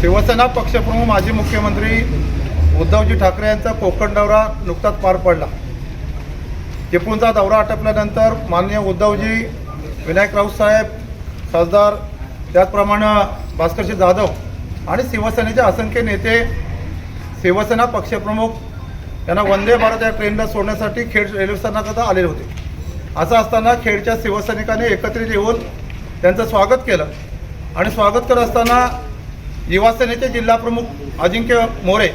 शिवसेना पक्षप्रमुख माजी मुख्यमंत्री उद्धवजी ठाकरे यांचा कोकण दौरा नुकताच पार पडला. चिपळूणचा दौरा आटपल्यानंतर माननीय उद्धवजी विनायक राऊतसाहेब खासदार त्याचप्रमाणे भास्करजी जाधव आणि शिवसेनेचे असंख्य नेते शिवसेना पक्षप्रमुख यांना वंदे भारत या ट्रेनला सोडण्यासाठी खेड रेल्वे स्थानकात आलेले होते. असं असताना खेडच्या शिवसैनिकांनी एकत्रित येऊन त्यांचं स्वागत केलं. आणि स्वागत करत असताना युवासेनेचे जिल्हाप्रमुख अजिंक्य मोरे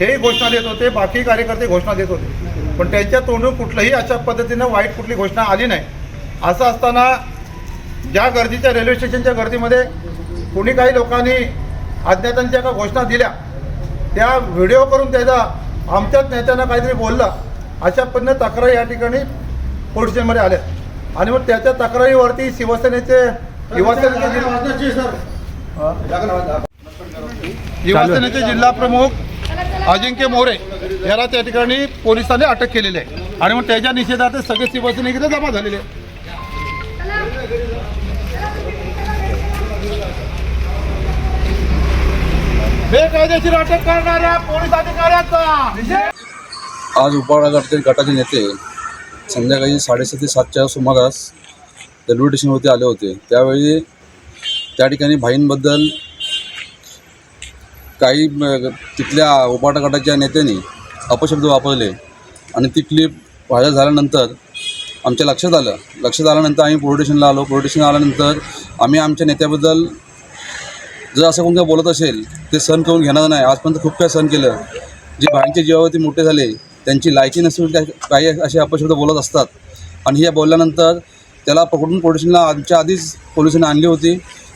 हेही घोषणा देत होते बाकी कार्यकर्ते घोषणा देत होते. पण त्यांच्या तोंडून कुठलंही अशा पद्धतीनं वाईट कुठली घोषणा आली नाही. असं असताना ज्या गर्दीच्या रेल्वे स्टेशनच्या गर्दीमध्ये कोणी काही लोकांनी अज्ञातांच्या का घोषणा दिल्या त्या व्हिडिओ करून त्याचा आमच्याच नेत्यांना काहीतरी बोललं अशा पद्धतीने तक्रारी या ठिकाणी पोलीस स्टेशनमध्ये आल्या. आणि मग त्याच्या तक्रारीवरती शिवसेनेचे युवासेनेचे जिल्हा प्रमुख अजिंक्य मोरे याला त्या ठिकाणी पोलिसांनी अटक केलेली आहे. आणि मग त्याच्या निषेधार्थ सगळे शिवसैनिक जमा झालेले. बेकायदेशीर अटक करणाऱ्या पोलीस अधिकाऱ्याचा आज उपाडागडचे गटाचे नेते संध्याकाळी साडेसात ते सातच्या सुमारास रेल्वे स्टेशनवरती आले होते. त्यावेळी त्या ठिकाणी भाईंबद्दल काही तिथल्या उपाटा गटाच्या नेत्यांनी अपशब्द वापरले आणि ती क्लिप व्हायरल झाल्यानंतर आमच्या लक्षात आलं. लक्षात आल्यानंतर आम्ही पोलीस स्टेशनला आलो. पोलीस स्टेशनला आल्यानंतर आम्ही आमच्या नेत्याबद्दल जर असं कोण काही बोलत असेल ते सहन करून घेणार नाही. आजपर्यंत खूप काही सहन केलं. जे भाईंच्या जीवावरती मोठे झाले त्यांची लायकी नसून त्या काही असे अपशब्द बोलत असतात. आणि हे बोलल्यानंतर त्याला पकडून पोलिसांना आमच्या आधीच पोलिसांनी आणली होती.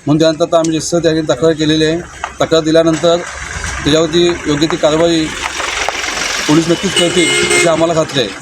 म्हणून त्यानंतर आता आम्ही जसं त्या तक्रार केलेली आहे तक्रार दिल्यानंतर त्याच्यावरती योग्य ती कारवाई पोलीस नक्कीच करतील अशी आम्हाला खात्री आहे.